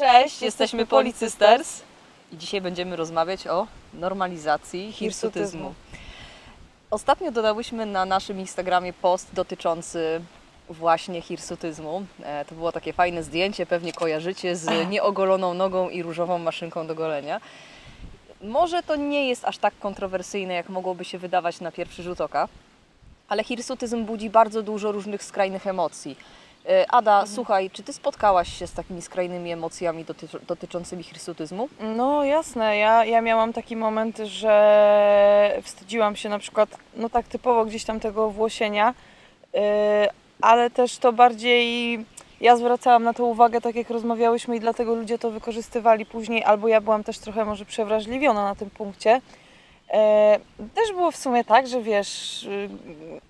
Cześć, jesteśmy Policysters i dzisiaj będziemy rozmawiać o normalizacji hirsutyzmu. Ostatnio dodałyśmy na naszym Instagramie post dotyczący właśnie hirsutyzmu. E, To było takie fajne zdjęcie, pewnie kojarzycie, z nieogoloną nogą i różową maszynką do golenia. Może to nie jest aż tak kontrowersyjne, jak mogłoby się wydawać na pierwszy rzut oka, ale hirsutyzm budzi bardzo dużo różnych skrajnych emocji. E, Ada, słuchaj, czy ty spotkałaś się z takimi skrajnymi emocjami doty- dotyczącymi hirsutyzmu? No jasne, ja, ja miałam taki moment, że wstydziłam się na przykład, no tak typowo gdzieś tam tego włosienia, yy, ale też to bardziej ja zwracałam na to uwagę, tak jak rozmawiałyśmy i dlatego ludzie to wykorzystywali później, albo ja byłam też trochę może przewrażliwiona na tym punkcie. E, też było w sumie tak, że wiesz, y,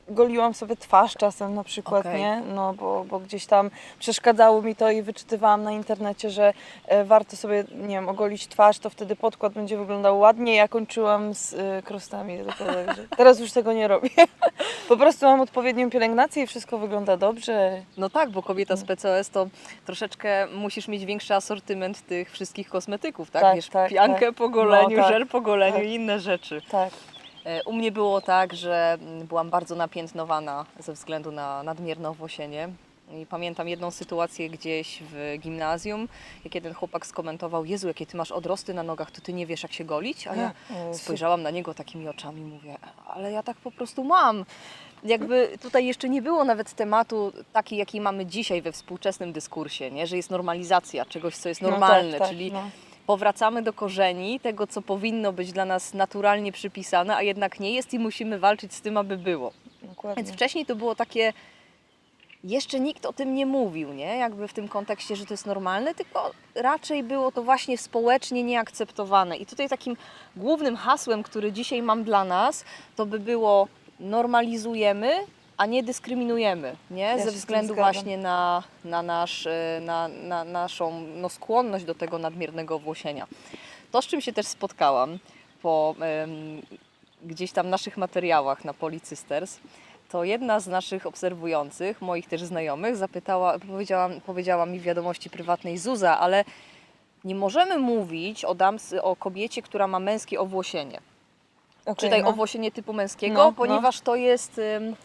goliłam sobie twarz czasem na przykład, Okej. nie? No bo, bo gdzieś tam przeszkadzało mi to i wyczytywałam na internecie, że e, warto sobie, nie wiem, ogolić twarz, to wtedy podkład będzie wyglądał ładnie. Ja kończyłam z y, krostami, także teraz już tego nie robię. Po prostu mam odpowiednią pielęgnację i wszystko wygląda dobrze. No tak, bo kobieta z PCOS to troszeczkę musisz mieć większy asortyment tych wszystkich kosmetyków, tak? Tak, Wiesz, tak, piankę tak. po goleniu, No tak, żel po goleniu tak. i inne rzeczy. Tak. E, U mnie było tak, że mm, byłam bardzo napiętnowana ze względu na nadmierne owłosienie. I pamiętam jedną sytuację gdzieś w gimnazjum, jak jeden chłopak skomentował, Jezu, jakie ty masz odrosty na nogach, to ty nie wiesz jak się golić? A ja Jezu. spojrzałam na niego takimi oczami, mówię, ale ja tak po prostu mam. Jakby tutaj jeszcze nie było nawet tematu taki, jaki mamy dzisiaj we współczesnym dyskursie, nie? że jest normalizacja czegoś, co jest No tak, normalne, tak, czyli no. Powracamy do korzeni tego, co powinno być dla nas naturalnie przypisane, a jednak nie jest i musimy walczyć z tym, aby było. Dokładnie. Więc wcześniej to było takie, jeszcze nikt o tym nie mówił, nie? Jakby w tym kontekście, że to jest normalne, tylko raczej było to właśnie społecznie nieakceptowane. I tutaj takim głównym hasłem, który dzisiaj mam dla nas, to by było normalizujemy, a nie dyskryminujemy, nie? Ja Ze względu właśnie na, na, nasz, e, na, na naszą no, skłonność do tego nadmiernego owłosienia. To, z czym się też spotkałam po em, gdzieś tam naszych materiałach na Policysters, to jedna z naszych obserwujących, moich też znajomych, zapytała, powiedziała, powiedziała mi w wiadomości prywatnej Zuza, ale nie możemy mówić o, damsy, o kobiecie, która ma męskie owłosienie. Okej, Czytaj no. owłosienie typu męskiego, No, no. ponieważ to jest,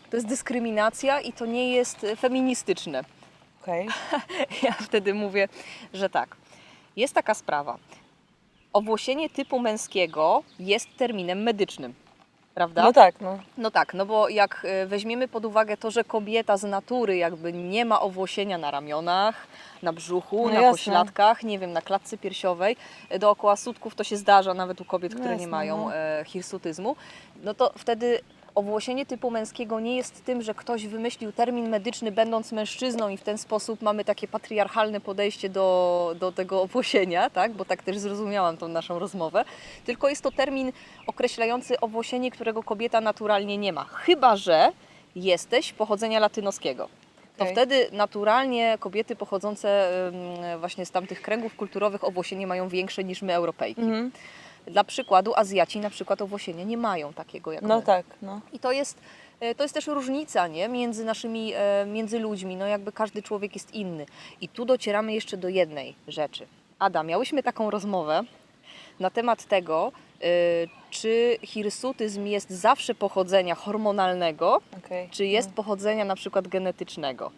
to jest dyskryminacja i to nie jest y, feministyczne. Okej. Ja wtedy mówię, że tak. Jest taka sprawa. Owłosienie typu męskiego jest terminem medycznym. Prawda? No tak, no. No tak, no bo jak y, weźmiemy pod uwagę to, że kobieta z natury jakby nie ma owłosienia na ramionach, na brzuchu, No na jasne. pośladkach, nie wiem, na klatce piersiowej, y, dookoła sutków to się zdarza nawet u kobiet, które nie Jasne, mają no. e, hirsutyzmu, no to wtedy owłosienie typu męskiego nie jest tym, że ktoś wymyślił termin medyczny będąc mężczyzną i w ten sposób mamy takie patriarchalne podejście do, do tego owłosienia, tak? bo tak też zrozumiałam tą naszą rozmowę, tylko jest to termin określający owłosienie, którego kobieta naturalnie nie ma. Chyba, że jesteś pochodzenia latynoskiego. To Okej. wtedy naturalnie kobiety pochodzące właśnie z tamtych kręgów kulturowych owłosienie mają większe niż my Europejki. Mhm. Dla przykładu Azjaci na przykład owłosienia nie mają takiego jak No my. tak, no. I to jest, e, to jest też różnica nie? między naszymi, e, między ludźmi. No jakby każdy człowiek jest inny. I tu docieramy jeszcze do jednej rzeczy. Ada, miałyśmy taką rozmowę na temat tego, e, czy hirsutyzm jest zawsze pochodzenia hormonalnego, Okej. czy jest pochodzenia na przykład genetycznego.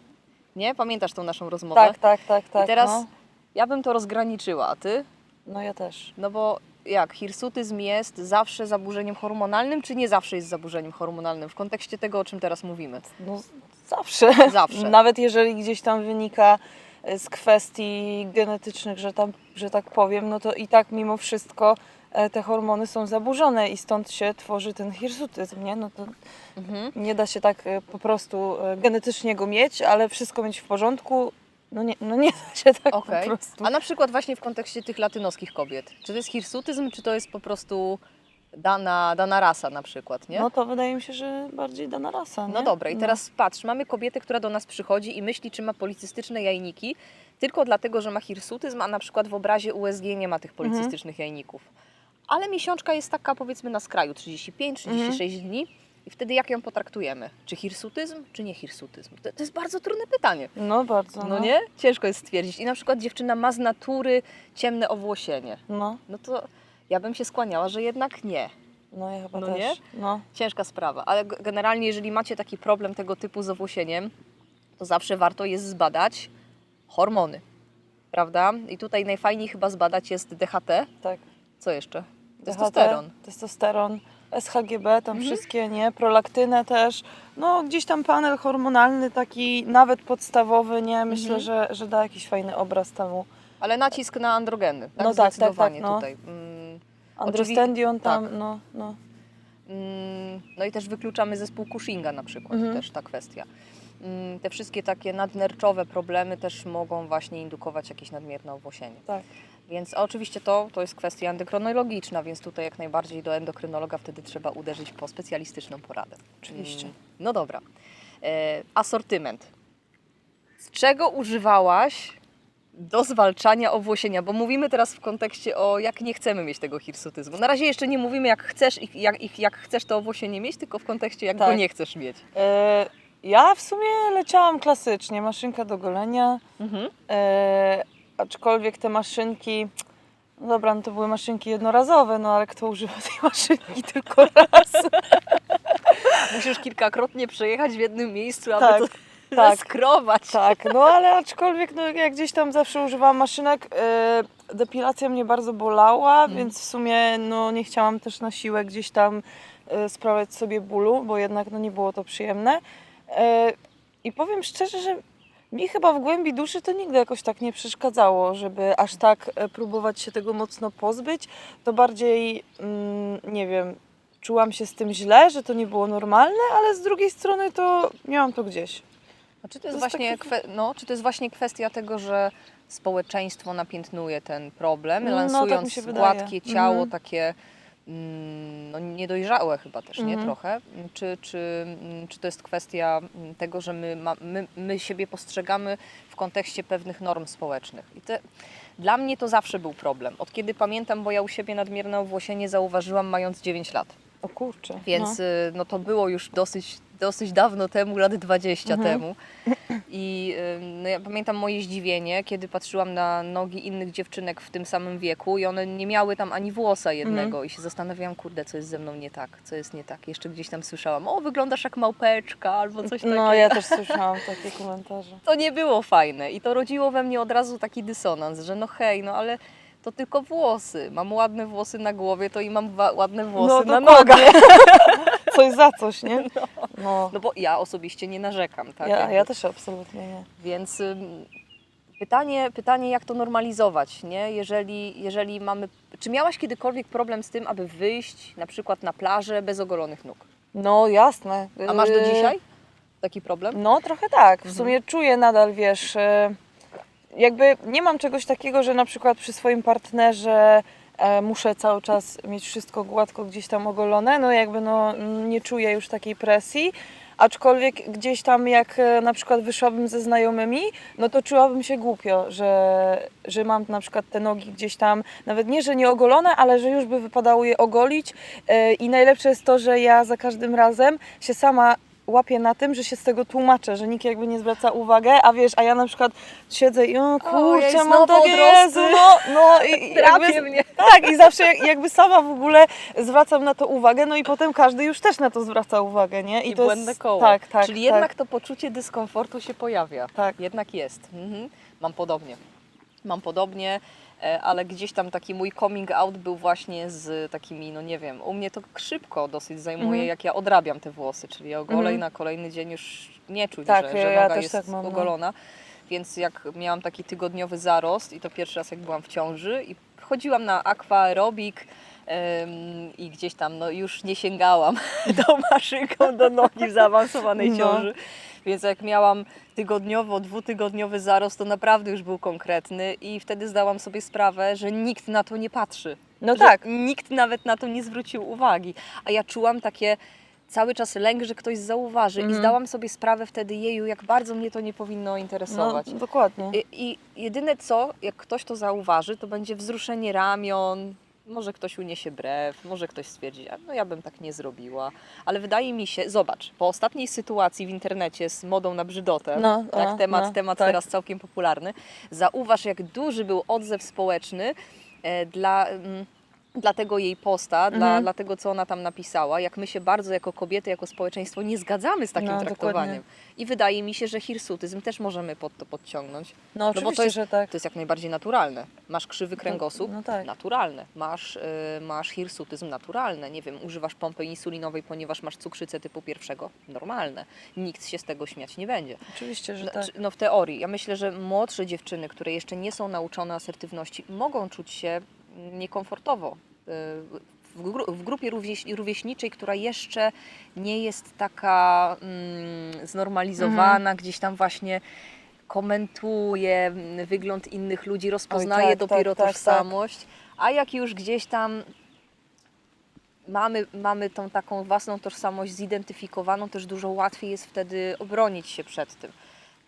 Nie? Pamiętasz tą naszą rozmowę? Tak, tak, tak, tak. I teraz No. ja bym to rozgraniczyła, a ty? no ja też. No bo jak, hirsutyzm jest zawsze zaburzeniem hormonalnym, czy nie zawsze jest zaburzeniem hormonalnym w kontekście tego, o czym teraz mówimy? No zawsze. Zawsze. Nawet jeżeli gdzieś tam wynika e, z kwestii genetycznych, że, tam, że tak powiem, no to i tak mimo wszystko e, te hormony są zaburzone i stąd się tworzy ten hirsutyzm, nie? No to Mhm. nie da się tak e, po prostu genetycznie go mieć, ale wszystko mieć w porządku. No nie, no nie da się tak Okej. po prostu. A na przykład właśnie w kontekście tych latynoskich kobiet. Czy to jest hirsutyzm, czy to jest po prostu dana, dana rasa na przykład, nie? No to wydaje mi się, że bardziej dana rasa, No nie? dobra, i No. teraz patrz, mamy kobietę, która do nas przychodzi i myśli, czy ma policystyczne jajniki, tylko dlatego, że ma hirsutyzm, a na przykład w obrazie USG nie ma tych policystycznych jajników. Ale miesiączka jest taka powiedzmy na skraju, 35-36 dni I wtedy jak ją potraktujemy? Czy hirsutyzm, czy nie hirsutyzm? To, to jest bardzo trudne pytanie. No bardzo. No nie? Ciężko jest stwierdzić. I na przykład dziewczyna ma z natury ciemne owłosienie. No, No to ja bym się skłaniała, że jednak nie. no ja chyba No też. nie? No. Ciężka sprawa, ale generalnie jeżeli macie taki problem tego typu z owłosieniem, to zawsze warto jest zbadać hormony. Prawda? I tutaj najfajniej chyba zbadać jest DHT. Tak. Co jeszcze? DHT, Testosteron. Testosteron, SHGB, tam Mhm. wszystkie, nie? Prolaktynę też. No gdzieś tam panel hormonalny taki nawet podstawowy, nie? Myślę, Mhm. że, że da jakiś fajny obraz temu. Ale nacisk na androgeny. Tak? No tak, tak, tak, no. tutaj. Mm, Androstendion tam, tak. no, no. Mm, No i też wykluczamy zespół Cushinga na przykład, Mhm. też ta kwestia. Mm, Te wszystkie takie nadnerczowe problemy też mogą właśnie indukować jakieś nadmierne owłosienie. Tak. Więc oczywiście to, to jest kwestia endokrynologiczna, więc tutaj jak najbardziej do endokrynologa wtedy trzeba uderzyć po specjalistyczną poradę. Oczywiście. Mm, No dobra. E, asortyment. Z czego używałaś do zwalczania owłosienia? Bo mówimy teraz w kontekście o jak nie chcemy mieć tego hirsutyzmu. Na razie jeszcze nie mówimy jak chcesz i jak, jak chcesz to owłosienie mieć, tylko w kontekście jak go Tak. nie chcesz mieć. E, ja w sumie leciałam klasycznie, maszynka do golenia, Mhm. e, aczkolwiek te maszynki, no dobra, no to były maszynki jednorazowe, no ale kto używa tej maszynki tylko raz? Musisz kilkakrotnie przejechać w jednym miejscu, aby Tak, to tak. Tak, no ale aczkolwiek no, jak gdzieś tam zawsze używałam maszynek, e, depilacja mnie bardzo bolała, Mhm. więc w sumie no, nie chciałam też na siłę gdzieś tam e, sprawiać sobie bólu, bo jednak no, nie było to przyjemne. E, I powiem szczerze, że mi chyba w głębi duszy to nigdy jakoś tak nie przeszkadzało, żeby aż tak e, próbować się tego mocno pozbyć. To bardziej, mm, nie wiem, czułam się z tym źle, że to nie było normalne, ale z drugiej strony to miałam to gdzieś. A czy to jest, To jest właśnie taki- kwe- no, czy to jest właśnie kwestia tego, że społeczeństwo napiętnuje ten problem, No, tak lansując się wydaje. gładkie ciało, Mhm. takie mm, no, niedojrzałe chyba też, nie? Mhm. Trochę. Czy, czy, mm, czy to jest kwestia mm, tego, że my, ma, my, my siebie postrzegamy w kontekście pewnych norm społecznych. I te, dla mnie to zawsze był problem. Od kiedy pamiętam, bo ja u siebie nadmierne owłosienie zauważyłam mając 9 lat. O kurczę. Więc no. y, no to było już dosyć, dosyć dawno temu, lat 20 Mhm. temu. I no ja pamiętam moje zdziwienie, kiedy patrzyłam na nogi innych dziewczynek w tym samym wieku i one nie miały tam ani włosa jednego Mhm. i się zastanawiałam, kurde, co jest ze mną nie tak, co jest nie tak. Jeszcze gdzieś tam słyszałam, o wyglądasz jak małpeczka albo coś takiego. No ja też słyszałam takie komentarze. To nie było fajne i to rodziło we mnie od razu taki dysonans, że no hej, no ale to tylko włosy. Mam ładne włosy na głowie, to i mam ładne włosy na dokładnie. nogach. Coś za coś, nie? No. No bo ja osobiście nie narzekam, tak? Ja, jakby. ja też absolutnie nie. Więc ym, pytanie, pytanie, jak to normalizować, nie? Jeżeli, jeżeli mamy... Czy miałaś kiedykolwiek problem z tym, aby wyjść na przykład na plażę bez ogolonych nóg? No jasne. A masz do Yy, dzisiaj taki problem? No trochę tak. W Mhm. sumie czuję nadal, wiesz, e, jakby nie mam czegoś takiego, że na przykład przy swoim partnerze muszę cały czas mieć wszystko gładko gdzieś tam ogolone, no jakby no nie czuję już takiej presji. Aczkolwiek gdzieś tam jak e, na przykład wyszłabym ze znajomymi, no to czułabym się głupio, że, że mam na przykład te nogi gdzieś tam, nawet nie, że nie ogolone, ale że już by wypadało je ogolić. E, I najlepsze jest to, że ja za każdym razem się sama łapię na tym, że się z tego tłumaczę, że nikt jakby nie zwraca uwagę, a wiesz, a ja na przykład siedzę i o kurczę, mam takie. Jezu, no, no i, i jakby, mnie. tak i zawsze jak- jakby sama w ogóle zwracam na to uwagę, no i potem każdy już też na to zwraca uwagę, nie? I, to błędne jest, koło. Tak, tak. Czyli tak, jednak to poczucie dyskomfortu się pojawia. Tak. Jednak jest. Mhm. Mam podobnie. Mam podobnie, ale gdzieś tam taki mój coming out był właśnie z takimi, no nie wiem, u mnie to szybko dosyć zajmuje, Mhm. jak ja odrabiam te włosy, czyli ja ogolę Mhm. i na kolejny dzień już nie czuć, Tak, że, że ja noga jest tak mam, no. ogolona. Więc jak miałam taki tygodniowy zarost i to pierwszy raz jak byłam w ciąży i chodziłam na aquaerobik i gdzieś tam no, już nie sięgałam tą maszynką do nogi w zaawansowanej No. ciąży. Więc jak miałam tygodniowo, dwutygodniowy zarost, to naprawdę już był konkretny i wtedy zdałam sobie sprawę, że nikt na to nie patrzy. No tak. Nikt nawet na to nie zwrócił uwagi. A ja czułam takie cały czas lęk, że ktoś zauważy i Mhm. zdałam sobie sprawę wtedy, jeju, jak bardzo mnie to nie powinno No, interesować. dokładnie. I, I jedyne co, jak ktoś to zauważy, to będzie wzruszenie ramion, Może ktoś uniesie brew, może ktoś stwierdzi, a no ja bym tak nie zrobiła. Ale wydaje mi się, zobacz, po ostatniej sytuacji w internecie z modą na brzydotę, No, tak, o, temat, no, temat tak. teraz całkiem popularny, zauważ jak duży był odzew społeczny e, dla... Mm, dla tego jej posta, dla, Mhm. dla tego, co ona tam napisała, jak my się bardzo jako kobiety, jako społeczeństwo nie zgadzamy z takim No, traktowaniem. dokładnie. I wydaje mi się, że hirsutyzm też możemy pod to podciągnąć. No bo oczywiście, to jest- że tak. To jest jak najbardziej naturalne. Masz krzywy kręgosłup? no tak. Naturalne. Masz, y, masz hirsutyzm? Naturalne. Nie wiem, używasz pompy insulinowej, ponieważ masz cukrzycę typu pierwszego? Normalne. Nikt się z tego śmiać nie będzie. Oczywiście, że No, tak. no w teorii. Ja myślę, że młodsze dziewczyny, które jeszcze nie są nauczone asertywności, mogą czuć się niekomfortowo w, gru- w grupie rówieś- rówieśniczej, która jeszcze nie jest taka mm, znormalizowana, Mhm. gdzieś tam właśnie komentuje wygląd innych ludzi, rozpoznaje tak, dopiero tak, tak, tożsamość, a jak już gdzieś tam mamy, mamy tą taką własną tożsamość zidentyfikowaną, też dużo łatwiej jest wtedy obronić się przed tym.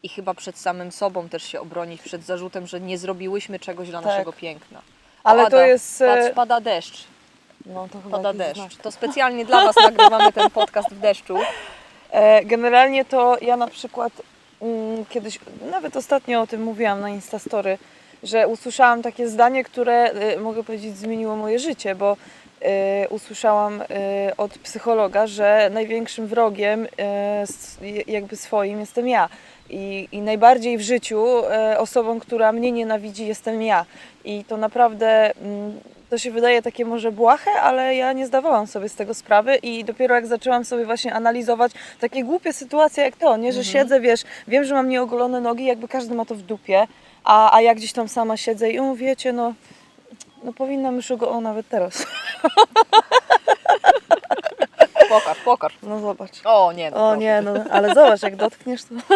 I chyba przed samym sobą też się obronić przed zarzutem, że nie zrobiłyśmy czegoś dla Tak. naszego piękna. Ale to jest... e, Patrz, pada deszcz, No, to chyba pada deszcz. znak. To specjalnie dla Was nagrywamy ten podcast w deszczu. E, Generalnie to ja na przykład mm, kiedyś, nawet ostatnio o tym mówiłam na Instastory, że usłyszałam takie zdanie, które e, mogę powiedzieć zmieniło moje życie, bo usłyszałam od psychologa, że największym wrogiem jakby swoim jestem ja. I, I najbardziej w życiu osobą, która mnie nienawidzi, jestem ja. I to naprawdę mm, to się wydaje takie może błahe, ale ja nie zdawałam sobie z tego sprawy i dopiero jak zaczęłam sobie właśnie analizować takie głupie sytuacje jak to, nie, że Mhm. siedzę, wiesz, wiem, że mam nieogolone nogi, jakby każdy ma to w dupie, a, a ja gdzieś tam sama siedzę i o, wiecie, no, no powinnam już go, o, nawet teraz. Pokaż, pokaż. No zobacz. O nie, no O nie, no ale zobacz, jak dotkniesz to.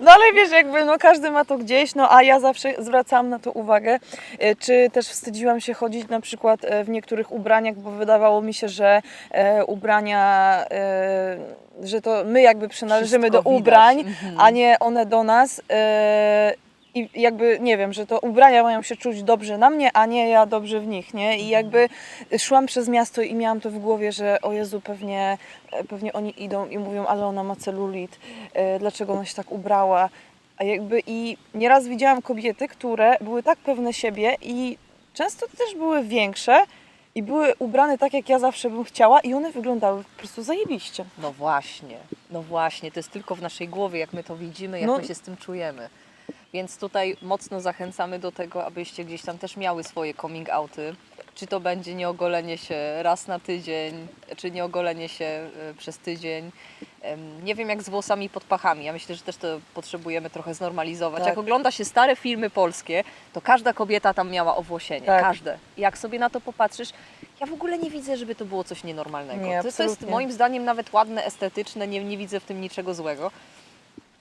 No ale wiesz, jakby no każdy ma to gdzieś, no a ja zawsze zwracałam na to uwagę. E, Czy też wstydziłam się chodzić na przykład e, w niektórych ubraniach, bo wydawało mi się, że e, ubrania, e, że to my jakby przynależymy Wszystko do widać. ubrań, Mhm. a nie one do nas. e, I jakby, nie wiem, że to ubrania mają się czuć dobrze na mnie, a nie ja dobrze w nich, nie? I jakby szłam przez miasto i miałam to w głowie, że o Jezu, pewnie, pewnie oni idą i mówią, ale ona ma celulit, e, dlaczego ona się tak ubrała. A jakby i nieraz widziałam kobiety, które były tak pewne siebie i często też były większe i były ubrane tak, jak ja zawsze bym chciała i one wyglądały po prostu zajebiście. No właśnie, no właśnie, to jest tylko w naszej głowie, jak my to widzimy, jak No. my się z tym czujemy. Więc tutaj mocno zachęcamy do tego, abyście gdzieś tam też miały swoje coming outy. Czy to będzie nieogolenie się raz na tydzień, czy nieogolenie się y, przez tydzień. Nie wiem jak z włosami pod pachami. Ja myślę, że też to potrzebujemy trochę znormalizować. Tak. Jak ogląda się stare filmy polskie, to każda kobieta tam miała owłosienie. Tak. Każde. Jak sobie na to popatrzysz, ja w ogóle nie widzę, żeby to było coś nienormalnego. Nie, to, to jest moim zdaniem nawet ładne, estetyczne, nie, nie widzę w tym niczego złego.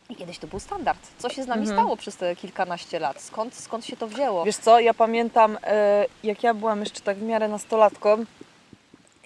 I kiedyś to był standard. Co się z nami Mhm. stało przez te kilkanaście lat? Skąd, skąd się to wzięło? Wiesz co, ja pamiętam, e, jak ja byłam jeszcze tak w miarę nastolatką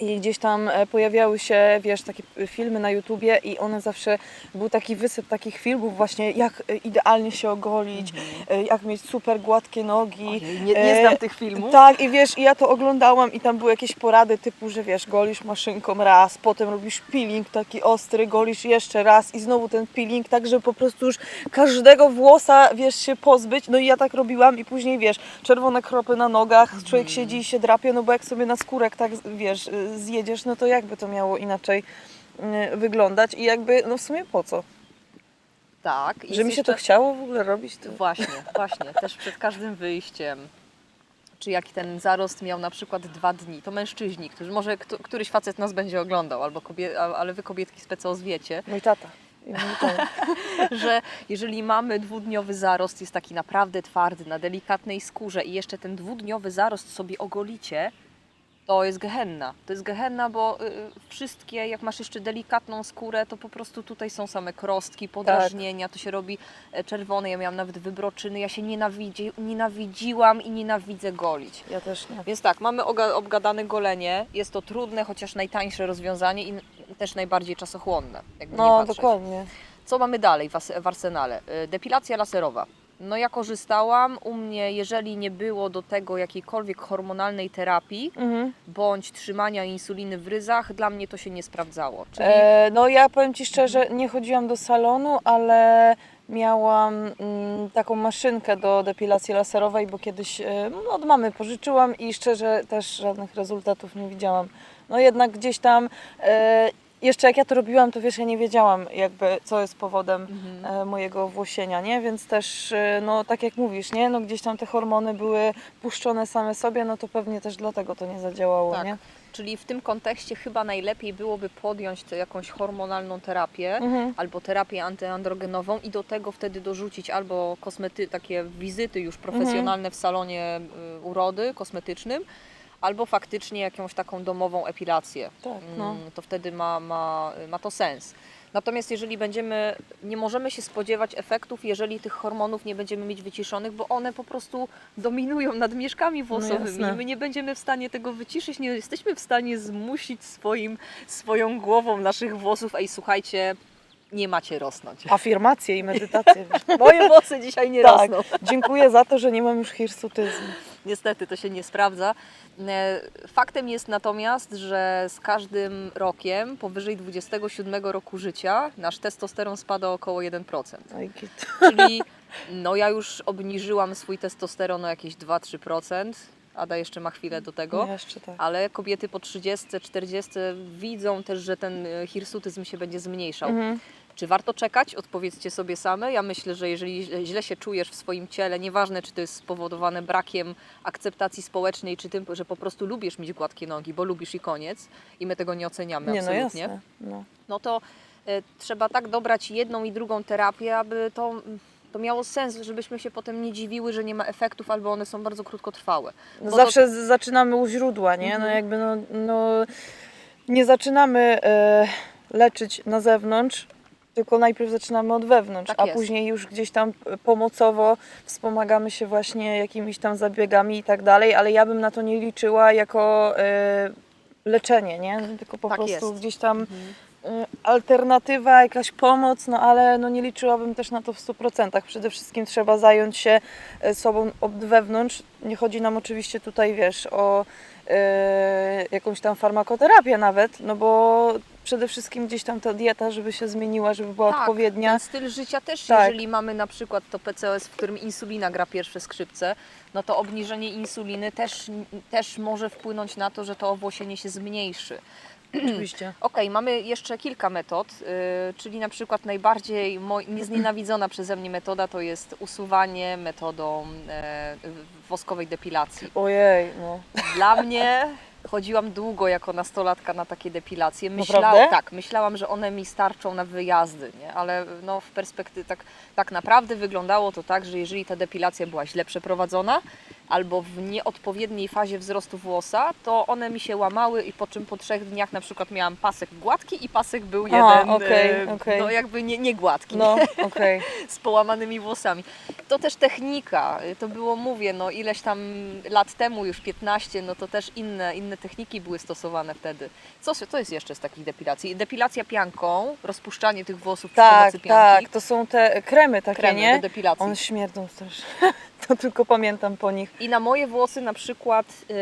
i gdzieś tam e, pojawiały się, wiesz, takie filmy na YouTubie i one zawsze, był taki wysyp takich filmów właśnie, jak e, idealnie się ogolić, e, jak mieć super gładkie nogi. Ojej, nie, nie znam tych filmów. Tak, i wiesz, i ja to oglądałam i tam były jakieś porady typu, że wiesz, golisz maszynką raz, potem robisz peeling taki ostry, golisz jeszcze raz i znowu ten peeling, tak, żeby po prostu już każdego włosa, wiesz, się pozbyć. No i ja tak robiłam i później, wiesz, czerwone kropy na nogach, człowiek siedzi i się drapie, no bo jak sobie na skórek tak, wiesz, zjedziesz, no to jakby to miało inaczej y, wyglądać i jakby, no w sumie po co? Tak. Że mi się jeszcze- to chciało w ogóle robić, to... Właśnie, właśnie. Też przed każdym wyjściem. Czy jaki ten zarost miał na przykład dwa dni, to mężczyźni, którzy może kto, któryś facet nas będzie oglądał, albo kobie, ale wy kobietki specjalnie wiecie, mój tata. że jeżeli mamy dwudniowy zarost, jest taki naprawdę twardy, na delikatnej skórze i jeszcze ten dwudniowy zarost sobie ogolicie, to jest gehenna. To jest gehenna, bo y, wszystkie, jak masz jeszcze delikatną skórę, to po prostu tutaj są same krostki, podrażnienia, to się robi e, czerwone. Ja miałam nawet wybroczyny, ja się nienawidzi, nienawidziłam i nienawidzę golić. Ja też nie. Więc tak, mamy obgadane golenie. Jest to trudne, chociaż najtańsze rozwiązanie i też najbardziej czasochłonne. No, dokładnie. Co mamy dalej w, arsenale? Y, Depilacja laserowa. No ja korzystałam. U mnie, jeżeli nie było do tego jakiejkolwiek hormonalnej terapii Mhm. bądź trzymania insuliny w ryzach, dla mnie to się nie sprawdzało. Czyli E, no ja powiem Ci szczerze, nie chodziłam do salonu, ale miałam mm, taką maszynkę do depilacji laserowej, bo kiedyś no, od mamy pożyczyłam i szczerze też żadnych rezultatów nie widziałam. No jednak gdzieś tam, e, jeszcze jak ja to robiłam, to wiesz, ja nie wiedziałam jakby co jest powodem Mhm. e, mojego włosienia, nie? Więc też, e, no tak jak mówisz, nie? No gdzieś tam te hormony były puszczone same sobie, no to pewnie też dlatego to nie zadziałało, Tak. nie? Czyli w tym kontekście chyba najlepiej byłoby podjąć jakąś hormonalną terapię Mhm. albo terapię antyandrogenową i do tego wtedy dorzucić albo kosmety, takie wizyty już profesjonalne w salonie y, urody kosmetycznym, albo faktycznie jakąś taką domową epilację. Tak, no. Mm, To wtedy ma, ma, ma to sens. Natomiast jeżeli będziemy, nie możemy się spodziewać efektów, jeżeli tych hormonów nie będziemy mieć wyciszonych, bo one po prostu dominują nad mieszkami włosowymi. jasne. My nie będziemy w stanie tego wyciszyć, nie jesteśmy w stanie zmusić swoim, swoją głową naszych włosów. Ej, słuchajcie, nie macie rosnąć. Afirmacje i medytacje. Moje włosy dzisiaj nie Tak. rosną. Dziękuję za to, że nie mam już hirsutyzmu. Niestety to się nie sprawdza. E, Faktem jest natomiast, że z każdym rokiem powyżej 27 roku życia nasz testosteron spada około 1%. Oj, git. Czyli no ja już obniżyłam swój testosteron o jakieś 2-3%. Ada jeszcze ma chwilę do tego. Jeszcze tak. Ale kobiety po 30, 40 widzą też, że ten e, hirsutyzm się będzie zmniejszał. Mhm. Czy warto czekać? Odpowiedzcie sobie same. Ja myślę, że jeżeli źle- się czujesz w swoim ciele, nieważne czy to jest spowodowane brakiem akceptacji społecznej, czy tym, że po prostu lubisz mieć gładkie nogi, bo lubisz i koniec, i my tego nie oceniamy Nie, no absolutnie, jasne. No. no to e, trzeba tak dobrać jedną i drugą terapię, aby to, to miało sens, żebyśmy się potem nie dziwiły, że nie ma efektów, albo one są bardzo krótkotrwałe. No zawsze z- zaczynamy u źródła, nie? No Mhm. jakby no, no nie zaczynamy e, leczyć na zewnątrz, tylko najpierw zaczynamy od wewnątrz, Tak a jest. później już gdzieś tam e, pomocowo wspomagamy się właśnie jakimiś tam zabiegami i tak dalej, ale ja bym na to nie liczyła jako e, leczenie, nie? Tylko po Tak prostu jest. gdzieś tam Mhm. y, alternatywa, jakaś pomoc, no ale no nie liczyłabym też na to w 100%. Przede wszystkim trzeba zająć się e, sobą od wewnątrz. Nie chodzi nam oczywiście tutaj, wiesz, o e, jakąś tam farmakoterapię nawet, no bo przede wszystkim gdzieś tam ta dieta, żeby się zmieniła, żeby była Tak, odpowiednia. Ten styl życia też, Tak. jeżeli mamy na przykład to PCOS, w którym insulina gra pierwsze skrzypce, no to obniżenie insuliny też, też może wpłynąć na to, że to owłosienie się zmniejszy. Oczywiście. Okej, mamy jeszcze kilka metod, yy, czyli na przykład najbardziej nieznienawidzona przeze mnie metoda to jest usuwanie metodą e, woskowej depilacji. Ojej, no. Dla mnie chodziłam długo jako nastolatka na takie depilacje. Naprawdę? tak, myślałam, że one mi starczą na wyjazdy, nie? ale no, w perspektywie tak, tak naprawdę wyglądało to tak, że jeżeli ta depilacja była źle przeprowadzona albo w nieodpowiedniej fazie wzrostu włosa, to one mi się łamały i po czym po trzech dniach na przykład miałam pasek gładki i pasek był jeden okej, e, okej. no, jakby nie, nie gładki No, okej. z połamanymi włosami. To też technika, to było, mówię, no ileś tam lat temu, już 15, no to też inne, inne techniki były stosowane wtedy. Co, co jest jeszcze z takich depilacji? Depilacja pianką, rozpuszczanie tych włosów przy Tak, pomocy pianki. tak, to są te kremy takie, Kremy nie? do depilacji. One śmierdzą strasznie. To tylko pamiętam po nich. I na moje włosy na przykład y,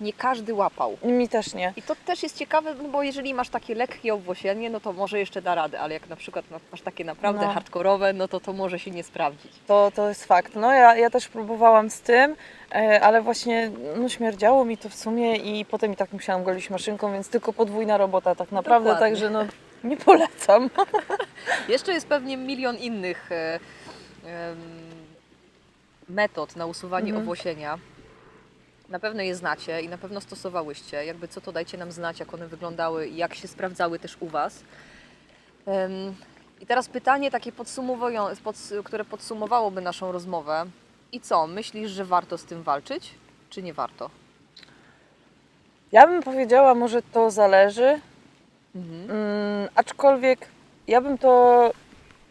nie każdy łapał. Mi też nie. I to też jest ciekawe, no bo jeżeli masz takie lekkie obwosienie, no to może jeszcze da radę, ale jak na przykład masz takie naprawdę No. hardkorowe, no to to może się nie sprawdzić. To, to jest fakt. No ja, ja też próbowałam z tym, e, ale właśnie no, śmierdziało mi to w sumie i potem i tak musiałam golić maszynką, więc tylko podwójna robota tak naprawdę, Dokładnie. także no nie polecam. Jeszcze jest pewnie milion innych e, metod na usuwanie Mhm. owłosienia. Na pewno je znacie i na pewno stosowałyście. Jakby co to dajcie nam znać, jak one wyglądały i jak się sprawdzały też u Was. I teraz pytanie takie które podsumowałoby naszą rozmowę. I co, myślisz, że warto z tym walczyć, czy nie warto? Ja bym powiedziała, może to zależy, Mhm. mm, aczkolwiek ja bym to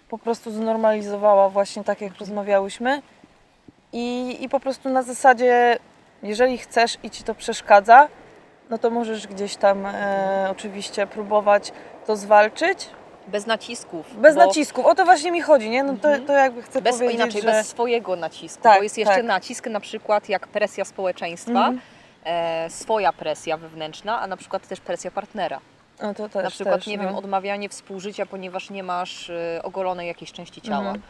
po prostu znormalizowała właśnie tak, jak rozmawiałyśmy i, i po prostu na zasadzie, jeżeli chcesz i Ci to przeszkadza, no to możesz gdzieś tam e, oczywiście próbować to zwalczyć, Bez nacisków. Bez bo nacisków, o to właśnie mi chodzi, nie? No to, Mhm. to jakby chcę Bez, powiedzieć, inaczej, że... bez swojego nacisku, Tak, bo jest jeszcze tak. nacisk na przykład jak presja społeczeństwa, Mhm. e, swoja presja wewnętrzna, a na przykład też presja partnera. No to też, na przykład, też, nie no. wiem, odmawianie współżycia, ponieważ nie masz y, ogolonej jakiejś części ciała. Mhm.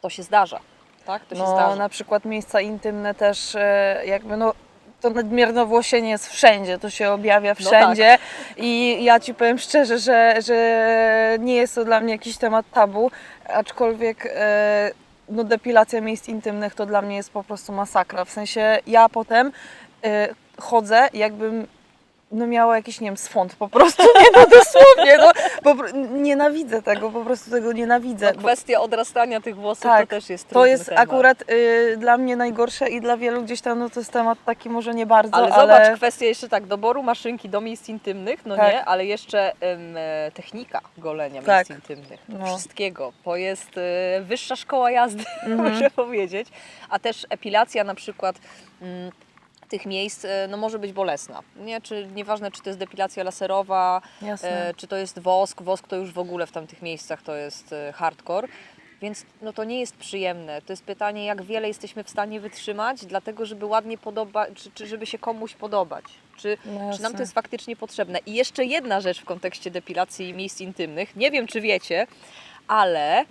To się zdarza, tak? To się no, zdarza. na przykład miejsca intymne też e, jakby no to nadmierne włosienie jest wszędzie, to się objawia No tak. wszędzie i ja Ci powiem szczerze, że, że nie jest to dla mnie jakiś temat tabu, aczkolwiek e, no, depilacja miejsc intymnych to dla mnie jest po prostu masakra, w sensie ja potem e, chodzę jakbym no miała jakiś, nie wiem, swąd po prostu, nie no dosłownie, no, po, nienawidzę tego, po prostu tego nienawidzę. No, bo- kwestia odrastania tych włosów Tak, to też jest to jest temat. akurat y, dla mnie najgorsze i dla wielu gdzieś tam no to jest temat taki może nie bardzo, Ale ale, zobacz, kwestia jeszcze tak, doboru maszynki do miejsc intymnych, no Tak. nie, ale jeszcze em, e, technika golenia Tak. miejsc intymnych, No. wszystkiego. To jest e, wyższa szkoła jazdy, Mhm. muszę powiedzieć. A też epilacja na przykład mm, tych miejsc e, no, może być bolesna. Nie? Czy, nieważne, czy to jest depilacja laserowa, e, czy to jest wosk. Wosk to już w ogóle w tamtych miejscach to jest e, hardcore. Więc no, to nie jest przyjemne. To jest pytanie, jak wiele jesteśmy w stanie wytrzymać, dlatego żeby ładnie podobać, czy, czy żeby się komuś podobać. Czy, No czy nam to jest faktycznie potrzebne? I jeszcze jedna rzecz w kontekście depilacji miejsc intymnych. Nie wiem, czy wiecie, ale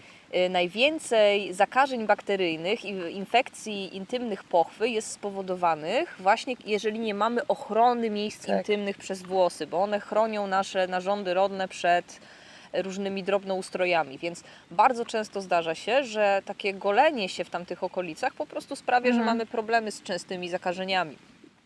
najwięcej zakażeń bakteryjnych i infekcji intymnych pochwy jest spowodowanych właśnie jeżeli nie mamy ochrony miejsc Tak. intymnych przez włosy, bo one chronią nasze narządy rodne przed różnymi drobnoustrojami, więc bardzo często zdarza się, że takie golenie się w tamtych okolicach po prostu sprawia, że Mhm. mamy problemy z częstymi zakażeniami.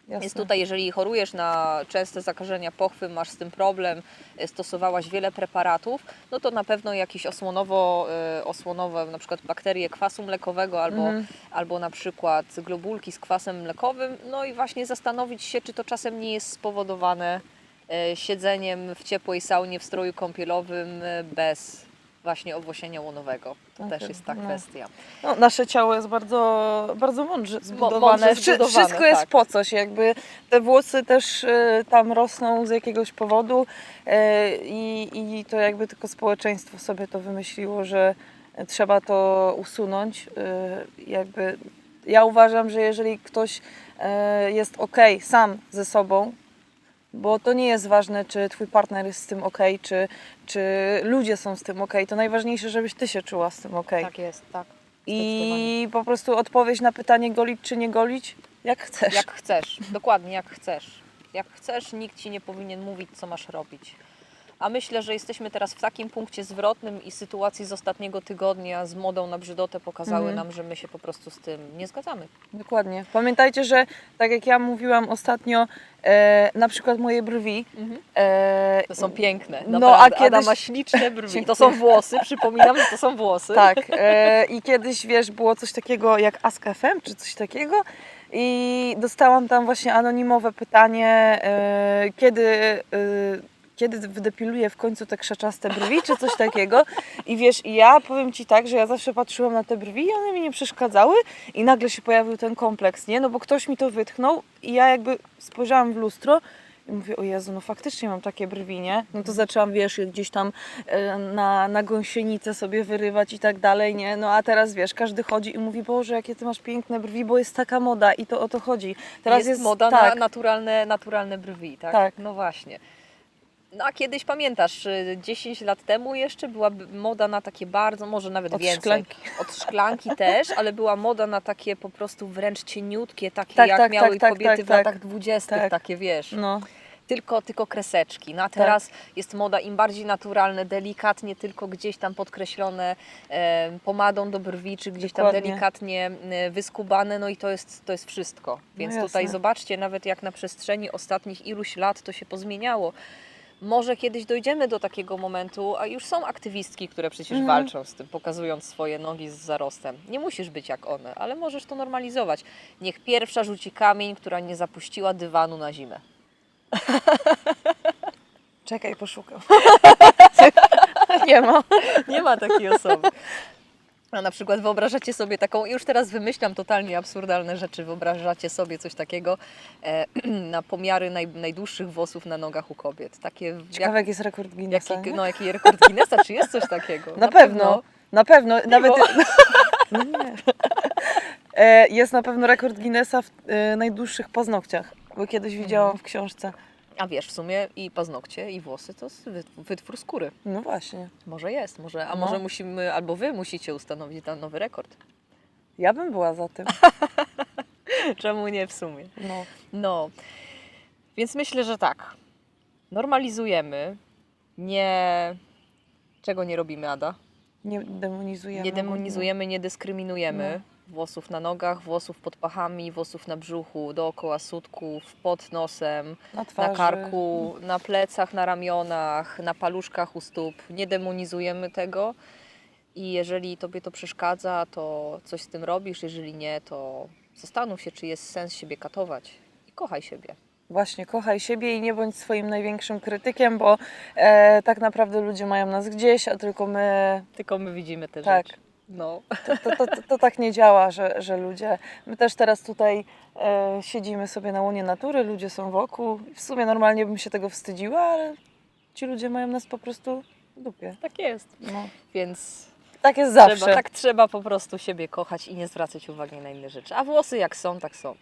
Jasne. Więc tutaj, jeżeli chorujesz na częste zakażenia pochwy, masz z tym problem, e, stosowałaś wiele preparatów, no to na pewno jakieś osłonowo, e, osłonowe, na przykład bakterie kwasu mlekowego albo, Mhm. albo na przykład globulki z kwasem mlekowym, no i właśnie zastanowić się, czy to czasem nie jest spowodowane e, siedzeniem w ciepłej saunie w stroju kąpielowym bez właśnie owłosienia łonowego. To Okej, też jest ta no. kwestia. No, nasze ciało jest bardzo, bardzo mądrze zbudowane. mądrze Wszy- zbudowane, Wszystko jest tak. po coś. Jakby te włosy też y, tam rosną z jakiegoś powodu y, i, i to jakby tylko społeczeństwo sobie to wymyśliło, że trzeba to usunąć. Y, jakby ja uważam, że jeżeli ktoś y, jest ok sam ze sobą, bo to nie jest ważne, czy twój partner jest z tym ok, czy, czy ludzie są z tym ok. To najważniejsze, żebyś ty się czuła z tym ok. Tak jest, tak. I po prostu odpowiedź na pytanie golić czy nie golić, jak chcesz. Jak chcesz, dokładnie jak chcesz. Jak chcesz, nikt ci nie powinien mówić, co masz robić. A myślę, że jesteśmy teraz w takim punkcie zwrotnym i sytuacji z ostatniego tygodnia z modą na brzydotę pokazały Mhm. nam, że my się po prostu z tym nie zgadzamy. Dokładnie. Pamiętajcie, że tak jak ja mówiłam ostatnio, e, na przykład moje brwi. E, To są piękne. No, a kiedyś- Ada ma śliczne brwi. To są włosy, przypominam, że to są włosy. Tak. E, I kiedyś, wiesz, było coś takiego jak Ask FM, czy coś takiego. I dostałam tam właśnie anonimowe pytanie, e, kiedy, e, kiedy wydepiluję w końcu te krzaczaste brwi, czy coś takiego. I wiesz, i ja powiem Ci tak, że ja zawsze patrzyłam na te brwi i one mi nie przeszkadzały i nagle się pojawił ten kompleks, nie? No bo ktoś mi to wytchnął i ja jakby spojrzałam w lustro i mówię, o Jezu, no faktycznie mam takie brwi, nie? No to zaczęłam, wiesz, gdzieś tam e, na, na gąsienicę sobie wyrywać i tak dalej, nie? No a teraz, wiesz, każdy chodzi i mówi, Boże, jakie Ty masz piękne brwi, bo jest taka moda i to o to chodzi. Teraz jest, moda tak, na naturalne, naturalne brwi, tak? Tak. No właśnie. No a kiedyś pamiętasz, y, 10 lat temu jeszcze była moda na takie bardzo, może nawet Od więcej. szklanki. Od szklanki też, ale była moda na takie po prostu wręcz cieniutkie, takie Tak, jak tak, miały tak, tak, kobiety tak, w latach dwudziestych, Tak. takie wiesz. No, Tylko, tylko kreseczki. No a teraz jest moda im bardziej naturalne, delikatnie tylko gdzieś tam podkreślone e, pomadą do brwi, czy gdzieś tam Dokładnie. delikatnie e, wyskubane, no i to jest, to jest wszystko. Więc tutaj jasne. zobaczcie, nawet jak na przestrzeni ostatnich iluś lat to się pozmieniało. Może kiedyś dojdziemy do takiego momentu, a już są aktywistki, które przecież Mhm. walczą z tym, pokazując swoje nogi z zarostem. Nie musisz być jak one, ale możesz to normalizować. Niech pierwsza rzuci kamień, która nie zapuściła dywanu na zimę. czekaj, poszukam. nie ma. Nie ma takiej osoby. A na przykład wyobrażacie sobie taką, już teraz wymyślam totalnie absurdalne rzeczy, wyobrażacie sobie coś takiego e, na pomiary naj, najdłuższych włosów na nogach u kobiet. Takie Ciekawe, jaki jest rekord Guinnessa. jaki, no, jaki rekord Guinnessa, czy jest coś takiego? Na, pewno, na pewno, nawet... No nie. E, Jest na pewno rekord Guinnessa w e, najdłuższych paznokciach, bo kiedyś widziałam w książce. A wiesz, w sumie i paznokcie, i włosy to jest wytwór skóry. No właśnie. Może jest, może, a No. może musimy, albo wy musicie ustanowić ten nowy rekord. Ja bym była za tym. Czemu nie w sumie? No. No, więc myślę, że tak. Normalizujemy. Nie. Czego nie robimy, Ada? Nie demonizujemy. Nie demonizujemy, nie dyskryminujemy No. włosów na nogach, włosów pod pachami, włosów na brzuchu, dookoła sutków, pod nosem, Na na karku, na plecach, na ramionach, na paluszkach u stóp. Nie demonizujemy tego. I jeżeli tobie to przeszkadza, to coś z tym robisz. Jeżeli nie, to zastanów się, czy jest sens siebie katować. I kochaj siebie. Właśnie, kochaj siebie i nie bądź swoim największym krytykiem, bo e, tak naprawdę ludzie mają nas gdzieś, a tylko my. Tylko my widzimy te Tak. rzeczy. No. To, to, to, to, tak nie działa, że, że ludzie. My też teraz tutaj e, siedzimy sobie na łonie natury, ludzie są wokół. W sumie normalnie bym się tego wstydziła, ale ci ludzie mają nas po prostu w dupie. Tak jest. No. Więc Tak jest zawsze. trzeba, tak trzeba po prostu siebie kochać i nie zwracać uwagi na inne rzeczy. A włosy jak są, tak są.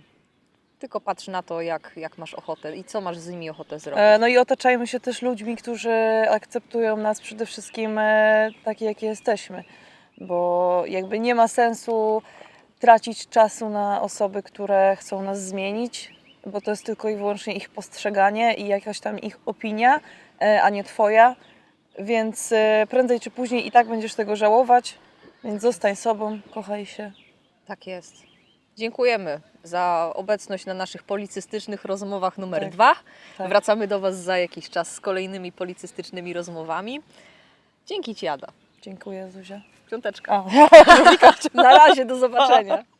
Tylko patrz na to, jak, jak masz ochotę i co masz z nimi ochotę zrobić. E, No i otaczajmy się też ludźmi, którzy akceptują nas przede wszystkim e, takie, jakie jesteśmy. Bo jakby nie ma sensu tracić czasu na osoby, które chcą nas zmienić, bo to jest tylko i wyłącznie ich postrzeganie i jakaś tam ich opinia, e, a nie twoja. Więc prędzej czy później i tak będziesz tego żałować. Więc zostań sobą, kochaj się. Tak jest. Dziękujemy za obecność na naszych policystycznych rozmowach numer Tak. dwa. Tak. Wracamy do Was za jakiś czas z kolejnymi policystycznymi rozmowami. Dzięki Ci, Ada. Dziękuję, Zuzia. Piąteczka. Na razie, do zobaczenia.